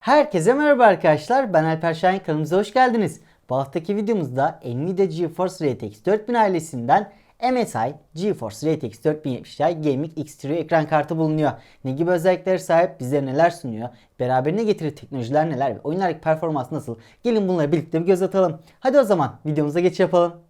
Herkese merhaba arkadaşlar. Ben Alper Şahin kanalımıza hoş geldiniz. Bu haftaki videomuzda Nvidia GeForce RTX 4000 ailesinden MSI GeForce RTX 4070 Ti Gaming X Trio ekran kartı bulunuyor. Ne gibi özelliklere sahip, bize neler sunuyor, beraberine getirir teknolojiler neler ve oyunlardaki performans nasıl? Gelin bunları birlikte bir göz atalım. Hadi o zaman videomuza geç yapalım.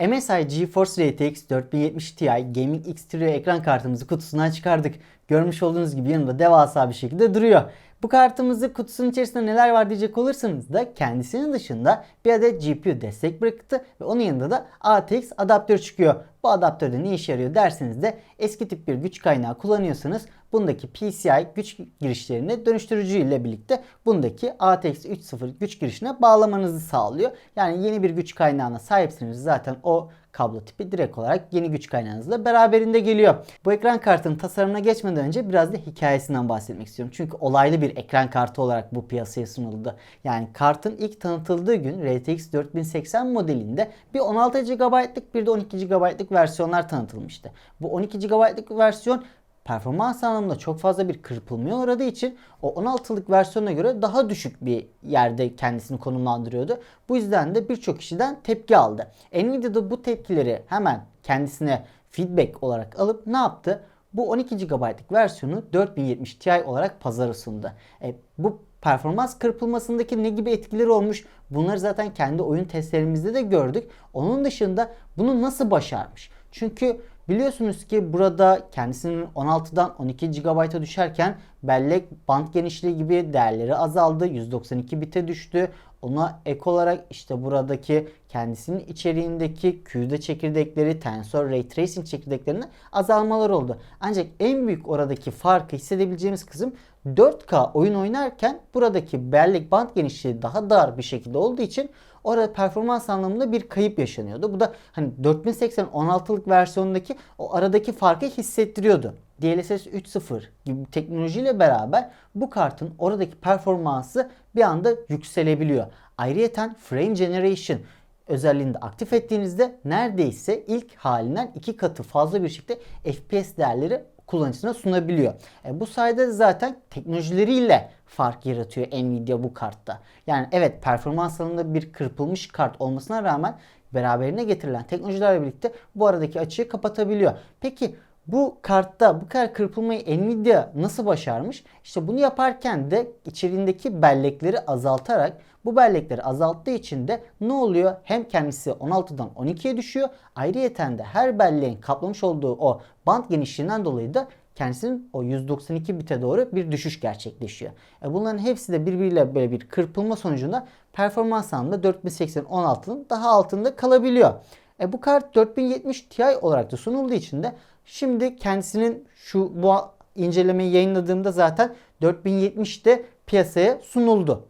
MSI GeForce RTX 4070 Ti Gaming X Trio ekran kartımızı kutusundan çıkardık. Görmüş olduğunuz gibi yanında devasa bir şekilde duruyor. Bu kartımızı kutusunun içerisinde neler var diyecek olursanız da kendisinin dışında bir adet GPU destek bıraktı ve onun yanında da ATX adaptör çıkıyor. Bu adaptörde ne işe yarıyor derseniz de eski tip bir güç kaynağı kullanıyorsanız bundaki PCI güç girişlerini dönüştürücü ile birlikte bundaki ATX 3.0 güç girişine bağlamanızı sağlıyor. Yani yeni bir güç kaynağına sahipsiniz zaten o kablo tipi direkt olarak yeni güç kaynağınızla beraberinde geliyor. Bu ekran kartının tasarımına geçmeden önce biraz da hikayesinden bahsetmek istiyorum. Çünkü olaylı bir ekran kartı olarak bu piyasaya sunuldu. Yani kartın ilk tanıtıldığı gün RTX 4080 modelinde bir 16 GB'lık bir de 12 GB'lık versiyonlar tanıtılmıştı. Bu 12 GB'lık versiyon performans anlamında çok fazla bir kırpılmaya uğradığı için o 16'lık versiyona göre daha düşük bir yerde kendisini konumlandırıyordu. Bu yüzden de birçok kişiden tepki aldı. Nvidia da bu tepkileri hemen kendisine feedback olarak alıp ne yaptı? Bu 12 GB'lık versiyonu 4070 Ti olarak pazara sundu. E, bu performans kırpılmasındaki ne gibi etkileri olmuş bunları zaten kendi oyun testlerimizde de gördük. Onun dışında bunu nasıl başarmış? Çünkü Biliyorsunuz ki burada kendisinin 16'dan 12 GB'a düşerken bellek band genişliği gibi değerleri azaldı. 192 bite düştü. Ona ek olarak işte buradaki kendisinin içeriğindeki CUDA çekirdekleri, Tensor Ray Tracing çekirdeklerinin azalmalar oldu. Ancak en büyük oradaki farkı hissedebileceğimiz kısım 4K oyun oynarken buradaki bellek band genişliği daha dar bir şekilde olduğu için orada performans anlamında bir kayıp yaşanıyordu. Bu da hani 4080 16'lık versiyonundaki o aradaki farkı hissettiriyordu. DLSS 3.0 gibi teknolojiyle beraber bu kartın oradaki performansı bir anda yükselebiliyor. Ayrıyeten Frame Generation özelliğini aktif ettiğinizde neredeyse ilk halinden iki katı fazla bir şekilde FPS değerleri kullanıcısına sunabiliyor. E, bu sayede zaten teknolojileriyle fark yaratıyor Nvidia bu kartta. Yani evet performans alanında bir kırpılmış kart olmasına rağmen beraberine getirilen teknolojilerle birlikte bu aradaki açığı kapatabiliyor. Peki bu kartta bu kadar kırpılmayı Nvidia nasıl başarmış? İşte bunu yaparken de içeriğindeki bellekleri azaltarak bu bellekleri azalttığı için de ne oluyor? Hem kendisi 16'dan 12'ye düşüyor. Ayrıyeten de her belleğin kaplamış olduğu o band genişliğinden dolayı da kendisinin o 192 bite doğru bir düşüş gerçekleşiyor. E bunların hepsi de birbiriyle böyle bir kırpılma sonucunda performans anlamında 4080 16'nın daha altında kalabiliyor. E bu kart 4070 Ti olarak da sunulduğu için de şimdi kendisinin şu bu incelemeyi yayınladığımda zaten 4070'de piyasaya sunuldu.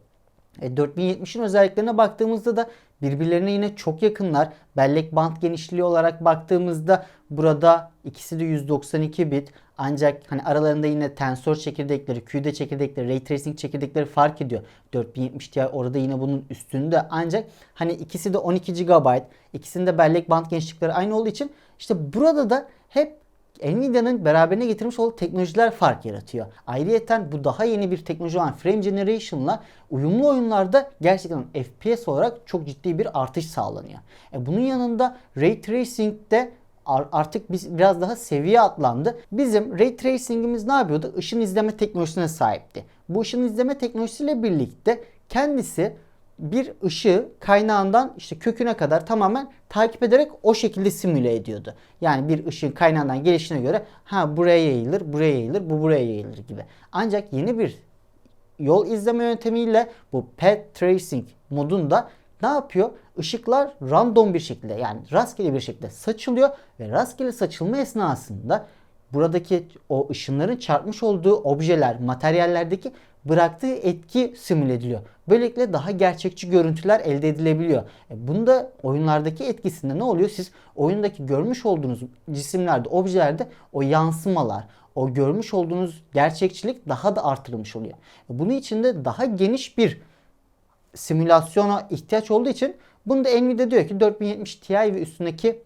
E, 4070'in özelliklerine baktığımızda da birbirlerine yine çok yakınlar. Bellek band genişliği olarak baktığımızda burada ikisi de 192 bit. Ancak hani aralarında yine tensor çekirdekleri, QD çekirdekleri, ray tracing çekirdekleri fark ediyor. 4070 Ti orada yine bunun üstünde. Ancak hani ikisi de 12 GB, ikisinde bellek band genişlikleri aynı olduğu için işte burada da hep Nvidia'nın beraberine getirmiş olduğu teknolojiler fark yaratıyor. Ayrıyeten bu daha yeni bir teknoloji olan Frame Generation'la uyumlu oyunlarda gerçekten FPS olarak çok ciddi bir artış sağlanıyor. E bunun yanında Ray Tracing'de artık biz biraz daha seviye atlandı. Bizim Ray Tracing'imiz ne yapıyordu? Işın izleme teknolojisine sahipti. Bu ışın izleme teknolojisiyle birlikte kendisi bir ışığı kaynağından işte köküne kadar tamamen takip ederek o şekilde simüle ediyordu. Yani bir ışığın kaynağından gelişine göre ha buraya yayılır, buraya yayılır, bu buraya yayılır gibi. Ancak yeni bir yol izleme yöntemiyle bu path tracing modunda ne yapıyor? Işıklar random bir şekilde yani rastgele bir şekilde saçılıyor ve rastgele saçılma esnasında buradaki o ışınların çarpmış olduğu objeler, materyallerdeki bıraktığı etki simüle ediliyor. Böylelikle daha gerçekçi görüntüler elde edilebiliyor. E bunda oyunlardaki etkisinde ne oluyor? Siz oyundaki görmüş olduğunuz cisimlerde, objelerde o yansımalar, o görmüş olduğunuz gerçekçilik daha da artırılmış oluyor. E bunun için de daha geniş bir simülasyona ihtiyaç olduğu için bunu da Nvidia diyor ki 4070 Ti ve üstündeki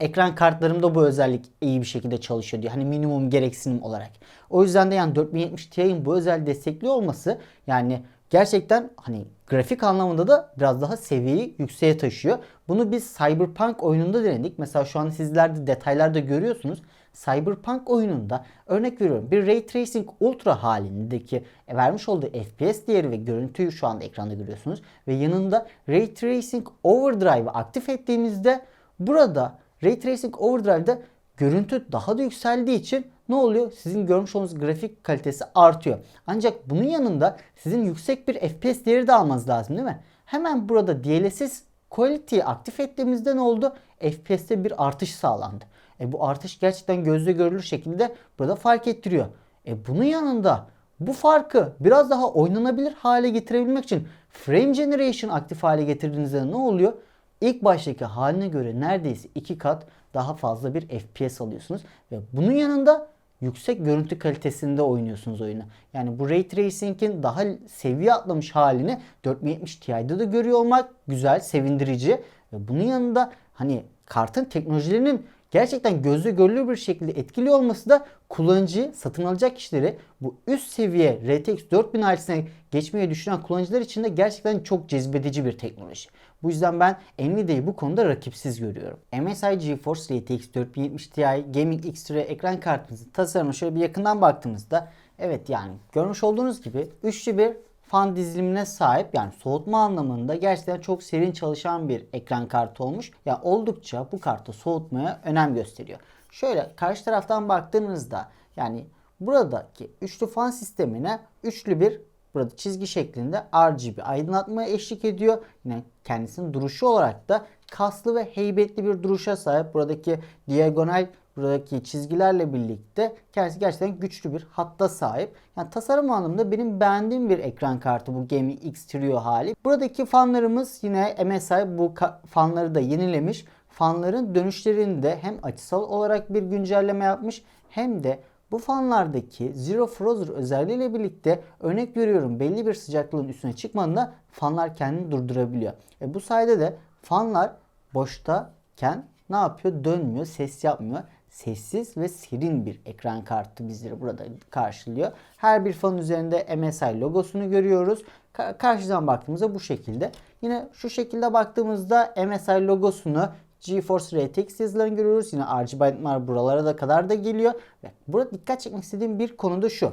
ekran kartlarımda bu özellik iyi bir şekilde çalışıyor diyor. Hani minimum gereksinim olarak. O yüzden de yani 4070 Ti'nin bu özel destekli olması yani gerçekten hani grafik anlamında da biraz daha seviyeyi yükseğe taşıyor. Bunu biz Cyberpunk oyununda denedik. Mesela şu an sizler de detaylarda görüyorsunuz. Cyberpunk oyununda örnek veriyorum bir Ray Tracing Ultra halindeki e, vermiş olduğu FPS değeri ve görüntüyü şu anda ekranda görüyorsunuz. Ve yanında Ray Tracing Overdrive'ı aktif ettiğimizde burada Ray Tracing Overdrive'da görüntü daha da yükseldiği için ne oluyor? Sizin görmüş olduğunuz grafik kalitesi artıyor. Ancak bunun yanında sizin yüksek bir FPS değeri de almanız lazım değil mi? Hemen burada DLSS Quality'yi aktif ettiğimizde ne oldu? FPS'te bir artış sağlandı. E bu artış gerçekten gözle görülür şekilde burada fark ettiriyor. E bunun yanında bu farkı biraz daha oynanabilir hale getirebilmek için Frame Generation aktif hale getirdiğinizde ne oluyor? İlk baştaki haline göre neredeyse iki kat daha fazla bir FPS alıyorsunuz. Ve bunun yanında yüksek görüntü kalitesinde oynuyorsunuz oyunu. Yani bu Ray Tracing'in daha seviye atlamış halini 4070 Ti'de de görüyor olmak güzel, sevindirici. Ve bunun yanında hani kartın teknolojilerinin gerçekten gözle görülür bir şekilde etkili olması da kullanıcıyı satın alacak kişileri bu üst seviye RTX 4000 ailesine geçmeyi düşünen kullanıcılar için de gerçekten çok cezbedici bir teknoloji. Bu yüzden ben Nvidia'yı bu konuda rakipsiz görüyorum. MSI GeForce RTX 4070 Ti Gaming X-Ray ekran kartımızın tasarımına şöyle bir yakından baktığımızda evet yani görmüş olduğunuz gibi üçlü bir fan dizilimine sahip yani soğutma anlamında gerçekten çok serin çalışan bir ekran kartı olmuş. Ya yani oldukça bu kartı soğutmaya önem gösteriyor. Şöyle karşı taraftan baktığınızda yani buradaki üçlü fan sistemine üçlü bir burada çizgi şeklinde RGB aydınlatmaya eşlik ediyor. Yine kendisinin duruşu olarak da kaslı ve heybetli bir duruşa sahip. Buradaki diagonal buradaki çizgilerle birlikte kendisi gerçekten güçlü bir hatta sahip. Yani tasarım anlamında benim beğendiğim bir ekran kartı bu Gaming X Trio hali. Buradaki fanlarımız yine MSI bu fanları da yenilemiş. Fanların dönüşlerinde hem açısal olarak bir güncelleme yapmış hem de bu fanlardaki Zero Frozer özelliğiyle birlikte örnek veriyorum belli bir sıcaklığın üstüne çıkmadığında fanlar kendini durdurabiliyor. E bu sayede de fanlar boştayken ne yapıyor? Dönmüyor, ses yapmıyor. Sessiz ve serin bir ekran kartı bizleri burada karşılıyor. Her bir fan üzerinde MSI logosunu görüyoruz. Ka- karşıdan baktığımızda bu şekilde. Yine şu şekilde baktığımızda MSI logosunu GeForce RTX yazılarını görüyoruz. Yine RGB buralara da kadar da geliyor. Ve burada dikkat çekmek istediğim bir konu da şu.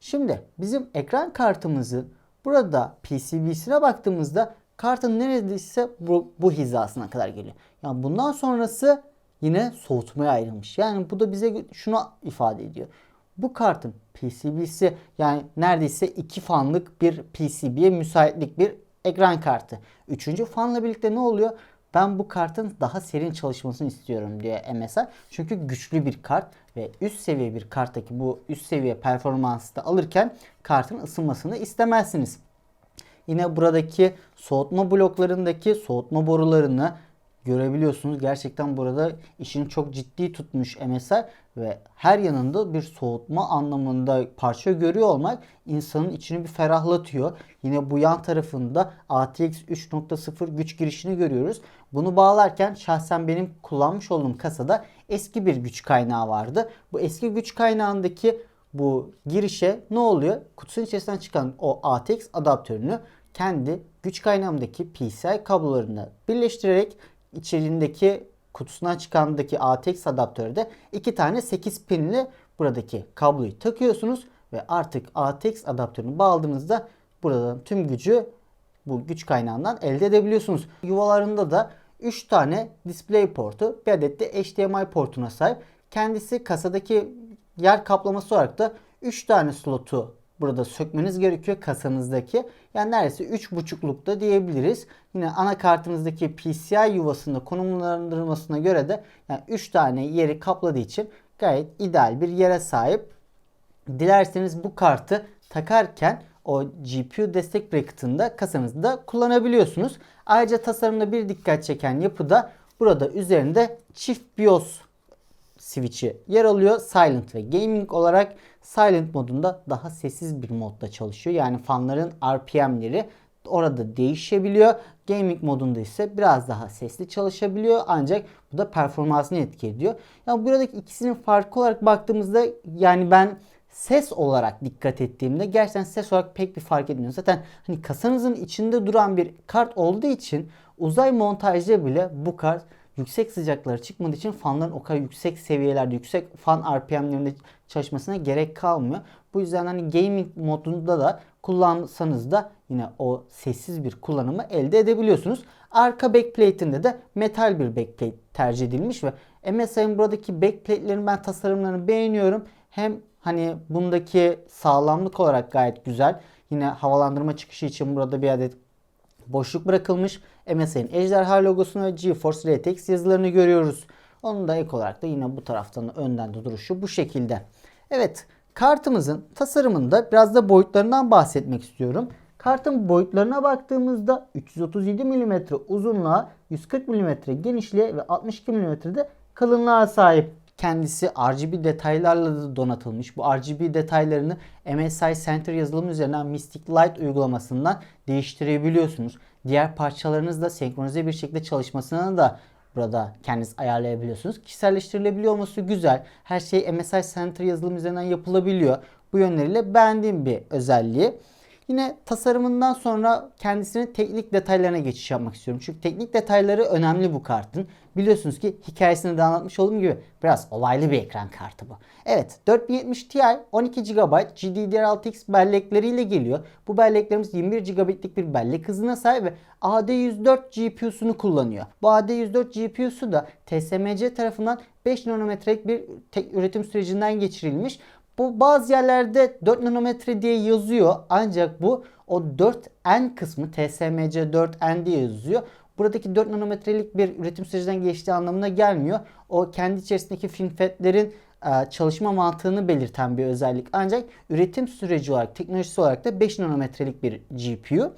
Şimdi bizim ekran kartımızın burada PCB'sine baktığımızda kartın neredeyse bu, bu hizasına kadar geliyor. Yani bundan sonrası yine soğutmaya ayrılmış. Yani bu da bize şunu ifade ediyor. Bu kartın PCB'si yani neredeyse iki fanlık bir PCB'ye müsaitlik bir ekran kartı. Üçüncü fanla birlikte ne oluyor? Ben bu kartın daha serin çalışmasını istiyorum diye MSI. Çünkü güçlü bir kart ve üst seviye bir karttaki bu üst seviye performansı da alırken kartın ısınmasını istemezsiniz. Yine buradaki soğutma bloklarındaki soğutma borularını görebiliyorsunuz. Gerçekten burada işini çok ciddi tutmuş MSI ve her yanında bir soğutma anlamında parça görüyor olmak insanın içini bir ferahlatıyor. Yine bu yan tarafında ATX 3.0 güç girişini görüyoruz. Bunu bağlarken şahsen benim kullanmış olduğum kasada eski bir güç kaynağı vardı. Bu eski güç kaynağındaki bu girişe ne oluyor? Kutusunun içerisinden çıkan o ATX adaptörünü kendi güç kaynağımdaki PCI kablolarına birleştirerek içeriğindeki kutusundan çıkandaki ATX adaptörde iki tane 8 pinli buradaki kabloyu takıyorsunuz ve artık ATX adaptörünü bağladığınızda buradan tüm gücü bu güç kaynağından elde edebiliyorsunuz. Yuvalarında da 3 tane display portu, bir adet de HDMI portuna sahip. Kendisi kasadaki yer kaplaması olarak da 3 tane slotu burada sökmeniz gerekiyor kasanızdaki. Yani neredeyse 3.5'lukta diyebiliriz. Yine anakartınızdaki PCI yuvasında konumlandırılmasına göre de yani 3 tane yeri kapladığı için gayet ideal bir yere sahip. Dilerseniz bu kartı takarken o GPU destek bracket'ını da kasanızda kullanabiliyorsunuz. Ayrıca tasarımda bir dikkat çeken yapı da burada üzerinde çift BIOS switch'i yer alıyor. Silent ve Gaming olarak Silent modunda daha sessiz bir modda çalışıyor. Yani fanların RPM'leri orada değişebiliyor. Gaming modunda ise biraz daha sesli çalışabiliyor ancak bu da performansını etki ediyor. Yani buradaki ikisinin farkı olarak baktığımızda yani ben ses olarak dikkat ettiğimde gerçekten ses olarak pek bir fark etmiyor. Zaten hani kasanızın içinde duran bir kart olduğu için uzay montajda bile bu kart yüksek sıcaklara çıkmadığı için fanların o kadar yüksek seviyelerde, yüksek fan RPM'lerinde çalışmasına gerek kalmıyor. Bu yüzden hani gaming modunda da kullansanız da yine o sessiz bir kullanımı elde edebiliyorsunuz. Arka backplate'inde de metal bir backplate tercih edilmiş ve MSI'nin buradaki backplate'lerin ben tasarımlarını beğeniyorum. Hem hani bundaki sağlamlık olarak gayet güzel. Yine havalandırma çıkışı için burada bir adet boşluk bırakılmış. MSI'nin ejderha logosunu ve GeForce RTX yazılarını görüyoruz. Onun da ek olarak da yine bu taraftan önden de duruşu bu şekilde. Evet kartımızın tasarımında biraz da boyutlarından bahsetmek istiyorum. Kartın boyutlarına baktığımızda 337 mm uzunluğa, 140 mm genişliğe ve 62 mm de kalınlığa sahip. Kendisi RGB detaylarla da donatılmış. Bu RGB detaylarını MSI Center yazılımı üzerinden Mystic Light uygulamasından değiştirebiliyorsunuz. Diğer parçalarınızla senkronize bir şekilde çalışmasını da burada kendiniz ayarlayabiliyorsunuz. Kişiselleştirilebiliyor olması güzel. Her şey MSI Center yazılım üzerinden yapılabiliyor. Bu yönleriyle beğendiğim bir özelliği. Yine tasarımından sonra kendisinin teknik detaylarına geçiş yapmak istiyorum. Çünkü teknik detayları önemli bu kartın. Biliyorsunuz ki hikayesini de anlatmış olduğum gibi biraz olaylı bir ekran kartı bu. Evet 4070 Ti 12 GB GDDR6X bellekleriyle geliyor. Bu belleklerimiz 21 GB'lik bir bellek hızına sahip ve AD104 GPU'sunu kullanıyor. Bu AD104 GPU'su da TSMC tarafından 5 nanometrelik bir üretim sürecinden geçirilmiş. Bu bazı yerlerde 4 nanometre diye yazıyor ancak bu o 4N kısmı TSMC 4N diye yazıyor. Buradaki 4 nanometrelik bir üretim sürecinden geçtiği anlamına gelmiyor. O kendi içerisindeki FinFET'lerin e, çalışma mantığını belirten bir özellik. Ancak üretim süreci olarak, teknolojisi olarak da 5 nanometrelik bir GPU.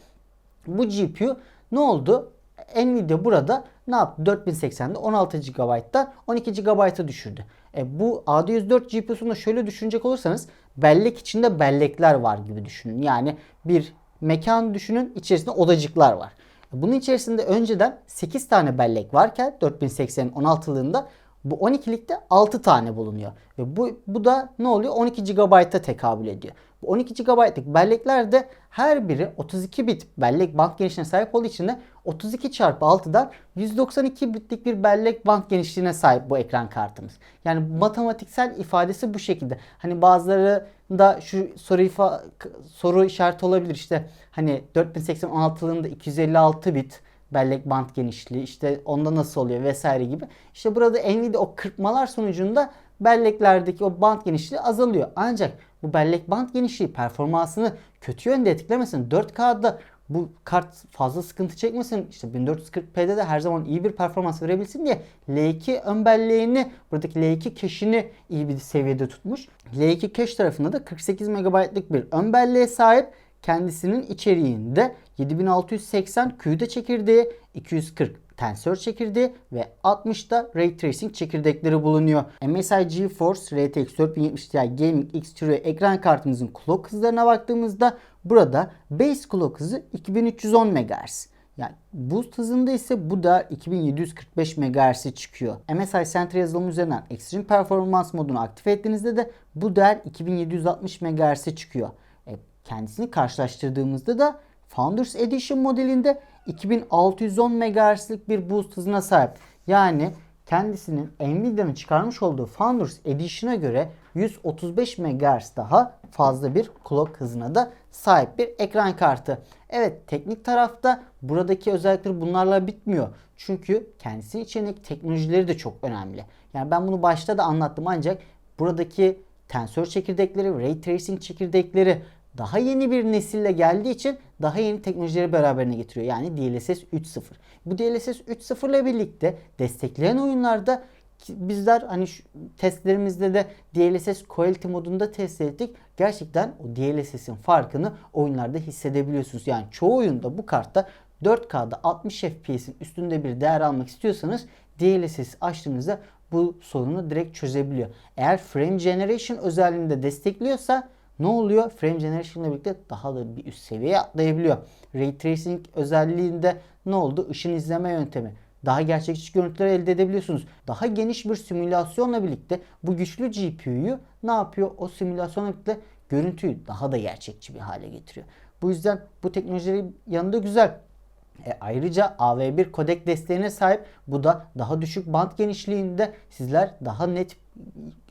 Bu GPU ne oldu? Nvidia burada ne yaptı? 4080'de 16 GB'dan 12 GB'a düşürdü. E, bu AD104 GPU'sunu şöyle düşünecek olursanız bellek içinde bellekler var gibi düşünün. Yani bir mekan düşünün içerisinde odacıklar var. Bunun içerisinde önceden 8 tane bellek varken 4080'in 16'lığında bu 12'likte 6 tane bulunuyor. Ve bu, bu da ne oluyor? 12 GB'a tekabül ediyor. Bu 12 GB'lık belleklerde her biri 32 bit bellek band genişliğine sahip olduğu için de 32 çarpı 6'dan 192 bitlik bir bellek band genişliğine sahip bu ekran kartımız. Yani matematiksel ifadesi bu şekilde. Hani bazıları da şu soru ifa soru işareti olabilir işte hani 4080 16'lığında 256 bit bellek band genişliği işte onda nasıl oluyor vesaire gibi. İşte burada Nvidia o kırpmalar sonucunda belleklerdeki o band genişliği azalıyor. Ancak bu bellek band genişliği performansını kötü yönde etkilemesin. 4K'da bu kart fazla sıkıntı çekmesin. İşte 1440p'de de her zaman iyi bir performans verebilsin diye L2 ön belleğini buradaki L2 cache'ini iyi bir seviyede tutmuş. L2 cache tarafında da 48 MB'lık bir ön belleğe sahip. Kendisinin içeriğinde 7680 QD çekirdeği, 240 tensör çekirdeği ve 60'da Ray Tracing çekirdekleri bulunuyor. MSI GeForce RTX 4070 Ti Gaming X Trio ekran kartımızın clock hızlarına baktığımızda burada base clock hızı 2310 MHz. Yani boost hızında ise bu da 2745 MHz'e çıkıyor. MSI Center yazılımı üzerinden Extreme Performance modunu aktif ettiğinizde de bu değer 2760 MHz'e çıkıyor. E, kendisini karşılaştırdığımızda da Founders Edition modelinde 2610 MHz'lik bir boost hızına sahip. Yani kendisinin Nvidia'nın çıkarmış olduğu Founders Edition'a göre 135 MHz daha fazla bir clock hızına da sahip bir ekran kartı. Evet teknik tarafta buradaki özellikleri bunlarla bitmiyor. Çünkü kendisi içindeki teknolojileri de çok önemli. Yani ben bunu başta da anlattım ancak buradaki tensör çekirdekleri, ray tracing çekirdekleri daha yeni bir nesille geldiği için daha yeni teknolojileri beraberine getiriyor. Yani DLSS 3.0. Bu DLSS 3.0 ile birlikte destekleyen oyunlarda Bizler hani şu testlerimizde de DLSS Quality modunda test ettik. Gerçekten o DLSS'in farkını oyunlarda hissedebiliyorsunuz. Yani çoğu oyunda bu kartta 4K'da 60 FPS'in üstünde bir değer almak istiyorsanız DLSS açtığınızda bu sorunu direkt çözebiliyor. Eğer Frame Generation özelliğini de destekliyorsa ne oluyor? Frame Generation ile birlikte daha da bir üst seviyeye atlayabiliyor. Ray Tracing özelliğinde ne oldu? Işın izleme yöntemi. Daha gerçekçi görüntüler elde edebiliyorsunuz. Daha geniş bir simülasyonla birlikte bu güçlü GPU'yu ne yapıyor? O simülasyonla birlikte görüntüyü daha da gerçekçi bir hale getiriyor. Bu yüzden bu teknolojilerin yanında güzel. E, ayrıca AV1 kodek desteğine sahip. Bu da daha düşük band genişliğinde sizler daha net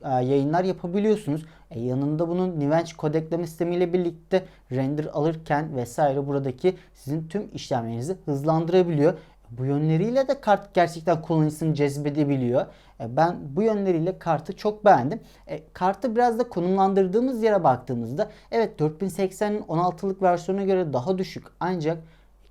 yayınlar yapabiliyorsunuz. E, yanında bunun Nivench kodekleme sistemiyle birlikte render alırken vesaire buradaki sizin tüm işlemlerinizi hızlandırabiliyor. Bu yönleriyle de kart gerçekten kullanıcısını cezbedebiliyor. E, Ben bu yönleriyle kartı çok beğendim. E, kartı biraz da konumlandırdığımız yere baktığımızda evet 4080'in 16'lık versiyona göre daha düşük ancak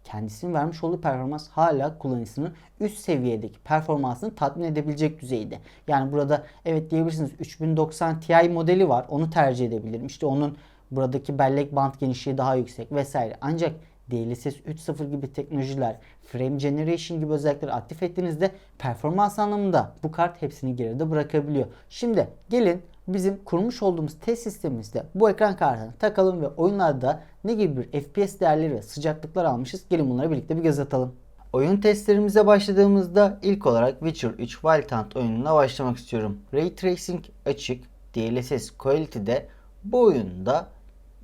kendisinin vermiş olduğu performans hala kullanıcısının üst seviyedeki performansını tatmin edebilecek düzeyde. Yani burada evet diyebilirsiniz 3090 Ti modeli var onu tercih edebilirim. İşte onun buradaki bellek band genişliği daha yüksek vesaire. Ancak DLSS 3.0 gibi teknolojiler, frame generation gibi özellikleri aktif ettiğinizde performans anlamında bu kart hepsini geride bırakabiliyor. Şimdi gelin bizim kurmuş olduğumuz test sistemimizde bu ekran kartını takalım ve oyunlarda ne gibi bir FPS değerleri ve sıcaklıklar almışız. Gelin bunlara birlikte bir göz atalım. Oyun testlerimize başladığımızda ilk olarak Witcher 3 Wild Hunt oyununa başlamak istiyorum. Ray Tracing açık, DLSS Quality'de bu oyunda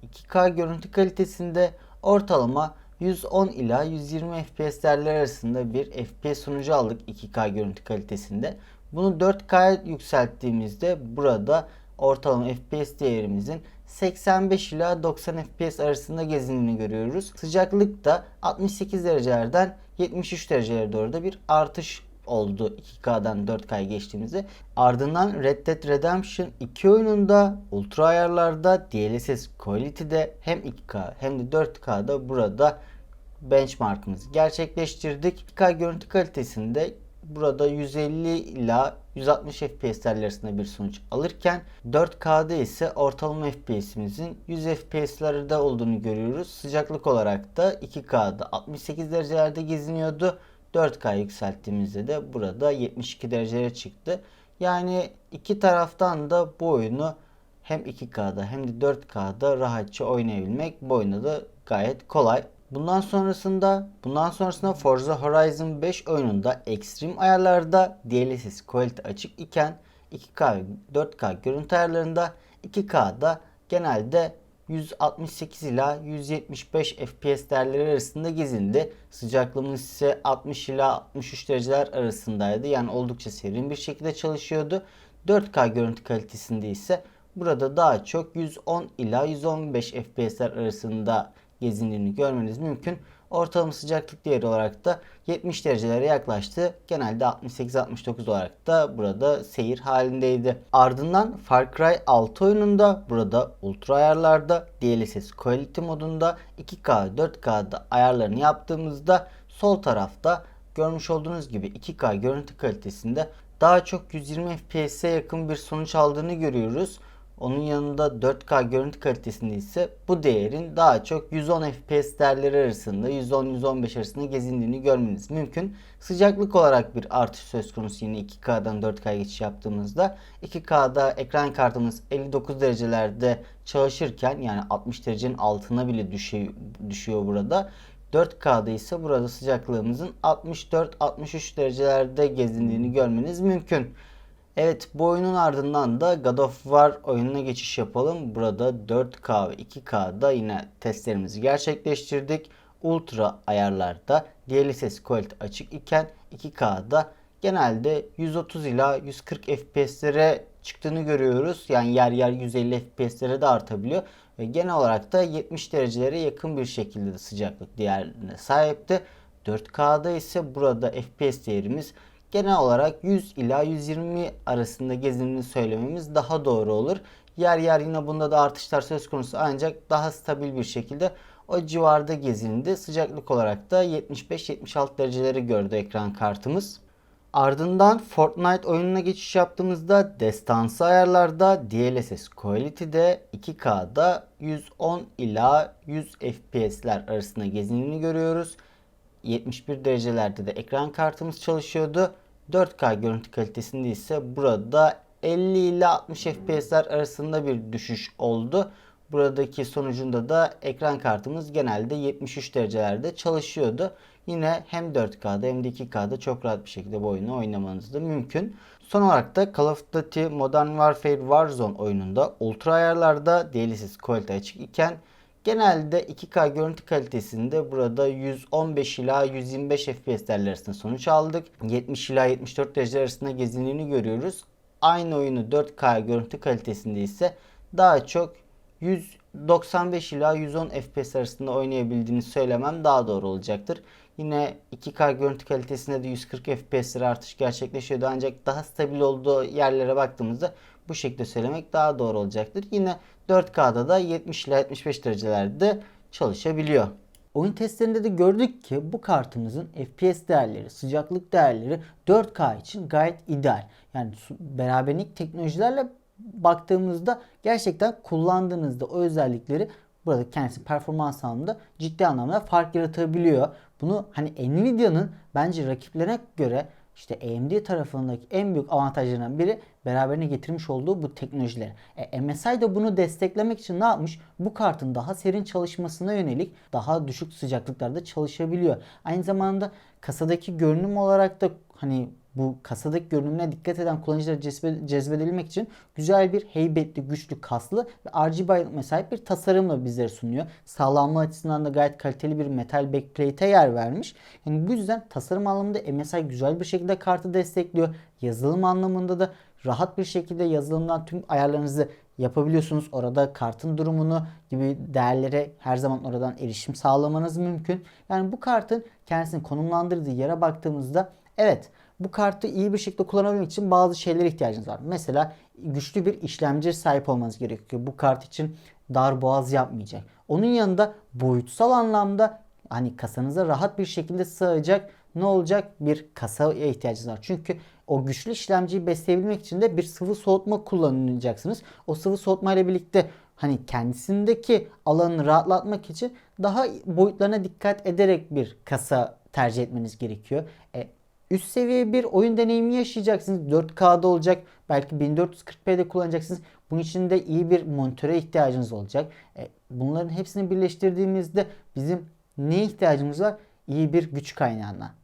2K görüntü kalitesinde ortalama 110 ila 120 FPS değerleri arasında bir FPS sonucu aldık 2K görüntü kalitesinde. Bunu 4K'ya yükselttiğimizde burada ortalama FPS değerimizin 85 ila 90 FPS arasında gezindiğini görüyoruz. Sıcaklık da 68 derecelerden 73 derecelere doğru da bir artış oldu 2K'dan 4K'ya geçtiğimizde. Ardından Red Dead Redemption 2 oyununda ultra ayarlarda DLSS Quality'de hem 2K hem de 4K'da burada benchmarkımızı gerçekleştirdik. 2K görüntü kalitesinde burada 150 ila 160 FPS arasında bir sonuç alırken 4K'da ise ortalama FPS'imizin 100 FPS'lerde olduğunu görüyoruz. Sıcaklık olarak da 2K'da 68 derecelerde geziniyordu. 4K yükselttiğimizde de burada 72 derecelere çıktı. Yani iki taraftan da bu oyunu hem 2K'da hem de 4K'da rahatça oynayabilmek bu oyunda da gayet kolay. Bundan sonrasında bundan sonrasında Forza Horizon 5 oyununda ekstrem ayarlarda DLSS quality açık iken 2K ve 4K görüntü ayarlarında 2K'da genelde 168 ila 175 FPS değerleri arasında gezindi. Sıcaklığımız ise 60 ila 63 dereceler arasındaydı. Yani oldukça serin bir şekilde çalışıyordu. 4K görüntü kalitesinde ise burada daha çok 110 ila 115 FPS'ler arasında gezindiğini görmeniz mümkün. Ortalama sıcaklık değeri olarak da 70 derecelere yaklaştı. Genelde 68-69 olarak da burada seyir halindeydi. Ardından Far Cry 6 oyununda burada ultra ayarlarda DLSS Quality modunda 2K 4K'da ayarlarını yaptığımızda sol tarafta görmüş olduğunuz gibi 2K görüntü kalitesinde daha çok 120 FPS'e yakın bir sonuç aldığını görüyoruz. Onun yanında 4K görüntü kalitesinde ise bu değerin daha çok 110 FPS değerleri arasında 110-115 arasında gezindiğini görmeniz mümkün. Sıcaklık olarak bir artış söz konusu yine 2K'dan 4K'ya geçiş yaptığımızda 2K'da ekran kartımız 59 derecelerde çalışırken yani 60 derecenin altına bile düşüyor burada. 4K'da ise burada sıcaklığımızın 64-63 derecelerde gezindiğini görmeniz mümkün. Evet bu oyunun ardından da God of War oyununa geçiş yapalım. Burada 4K ve 2K'da yine testlerimizi gerçekleştirdik. Ultra ayarlarda DLSS quality açık iken 2K'da genelde 130 ila 140 FPS'lere çıktığını görüyoruz. Yani yer yer 150 FPS'lere de artabiliyor. Ve genel olarak da 70 derecelere yakın bir şekilde de sıcaklık değerine sahipti. 4K'da ise burada FPS değerimiz genel olarak 100 ila 120 arasında gezindiğini söylememiz daha doğru olur. Yer yer yine bunda da artışlar söz konusu ancak daha stabil bir şekilde o civarda gezindi. Sıcaklık olarak da 75-76 dereceleri gördü ekran kartımız. Ardından Fortnite oyununa geçiş yaptığımızda destansı ayarlarda DLSS Quality'de 2K'da 110 ila 100 FPS'ler arasında gezindiğini görüyoruz. 71 derecelerde de ekran kartımız çalışıyordu. 4K görüntü kalitesinde ise burada 50 ile 60 FPS'ler arasında bir düşüş oldu. Buradaki sonucunda da ekran kartımız genelde 73 derecelerde çalışıyordu. Yine hem 4K'da hem de 2K'da çok rahat bir şekilde bu oyunu oynamanız da mümkün. Son olarak da Call of Duty Modern Warfare Warzone oyununda ultra ayarlarda DLSS Quality açık iken genelde 2K görüntü kalitesinde burada 115 ila 125 FPS değerler arasında sonuç aldık. 70 ila 74 derece arasında gezindiğini görüyoruz. Aynı oyunu 4K görüntü kalitesinde ise daha çok 195 ila 110 FPS arasında oynayabildiğini söylemem daha doğru olacaktır. Yine 2K görüntü kalitesinde de 140 FPS'lere artış gerçekleşiyordu ancak daha stabil olduğu yerlere baktığımızda bu şekilde söylemek daha doğru olacaktır. Yine 4K'da da 70 ila 75 derecelerde çalışabiliyor. Oyun testlerinde de gördük ki bu kartımızın FPS değerleri, sıcaklık değerleri 4K için gayet ideal. Yani beraberlik teknolojilerle baktığımızda gerçekten kullandığınızda o özellikleri burada kendisi performans anlamında ciddi anlamda fark yaratabiliyor. Bunu hani Nvidia'nın bence rakiplerine göre işte AMD tarafındaki en büyük avantajlarından biri beraberine getirmiş olduğu bu teknolojiler. E, MSI de bunu desteklemek için ne yapmış? Bu kartın daha serin çalışmasına yönelik daha düşük sıcaklıklarda çalışabiliyor. Aynı zamanda kasadaki görünüm olarak da hani bu kasadaki görünümüne dikkat eden kullanıcılara cezbe, cezbedilmek için güzel bir heybetli, güçlü, kaslı ve RGB aydınlatmaya sahip bir tasarımla bizlere sunuyor. Sağlamlığı açısından da gayet kaliteli bir metal backplate'e yer vermiş. Yani bu yüzden tasarım anlamında MSI güzel bir şekilde kartı destekliyor. Yazılım anlamında da rahat bir şekilde yazılımdan tüm ayarlarınızı yapabiliyorsunuz. Orada kartın durumunu gibi değerlere her zaman oradan erişim sağlamanız mümkün. Yani bu kartın kendisini konumlandırdığı yere baktığımızda evet bu kartı iyi bir şekilde kullanabilmek için bazı şeylere ihtiyacınız var. Mesela güçlü bir işlemci sahip olmanız gerekiyor. Bu kart için dar boğaz yapmayacak. Onun yanında boyutsal anlamda hani kasanıza rahat bir şekilde sığacak ne olacak? Bir kasaya ihtiyacınız var. Çünkü o güçlü işlemciyi besleyebilmek için de bir sıvı soğutma kullanacaksınız. O sıvı soğutma ile birlikte hani kendisindeki alanı rahatlatmak için daha boyutlarına dikkat ederek bir kasa tercih etmeniz gerekiyor. E, üst seviye bir oyun deneyimi yaşayacaksınız. 4K'da olacak. Belki 1440p'de kullanacaksınız. Bunun için de iyi bir monitöre ihtiyacınız olacak. E, bunların hepsini birleştirdiğimizde bizim ne ihtiyacımız var? İyi bir güç kaynağına.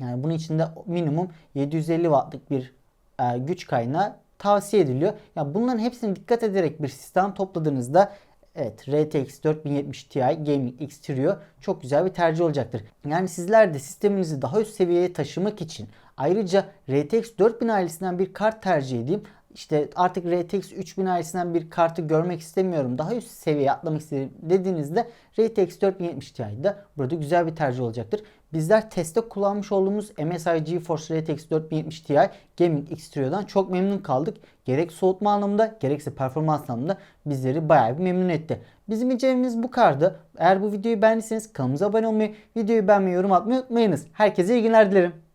Yani bunun için de minimum 750 wattlık bir e, güç kaynağı tavsiye ediliyor. Yani bunların hepsini dikkat ederek bir sistem topladığınızda Evet RTX 4070 Ti Gaming X Trio çok güzel bir tercih olacaktır. Yani sizler de sisteminizi daha üst seviyeye taşımak için ayrıca RTX 4000 ailesinden bir kart tercih edeyim. İşte artık RTX 3000 ailesinden bir kartı görmek istemiyorum. Daha üst seviyeye atlamak istedim dediğinizde RTX 4070 Ti de burada güzel bir tercih olacaktır. Bizler testte kullanmış olduğumuz MSI GeForce RTX 4070 Ti Gaming X Trio'dan çok memnun kaldık. Gerek soğutma anlamında gerekse performans anlamında bizleri bayağı bir memnun etti. Bizim incelememiz bu kadardı. Eğer bu videoyu beğendiyseniz kanalımıza abone olmayı, videoyu beğenmeyi, yorum atmayı unutmayınız. Herkese iyi günler dilerim.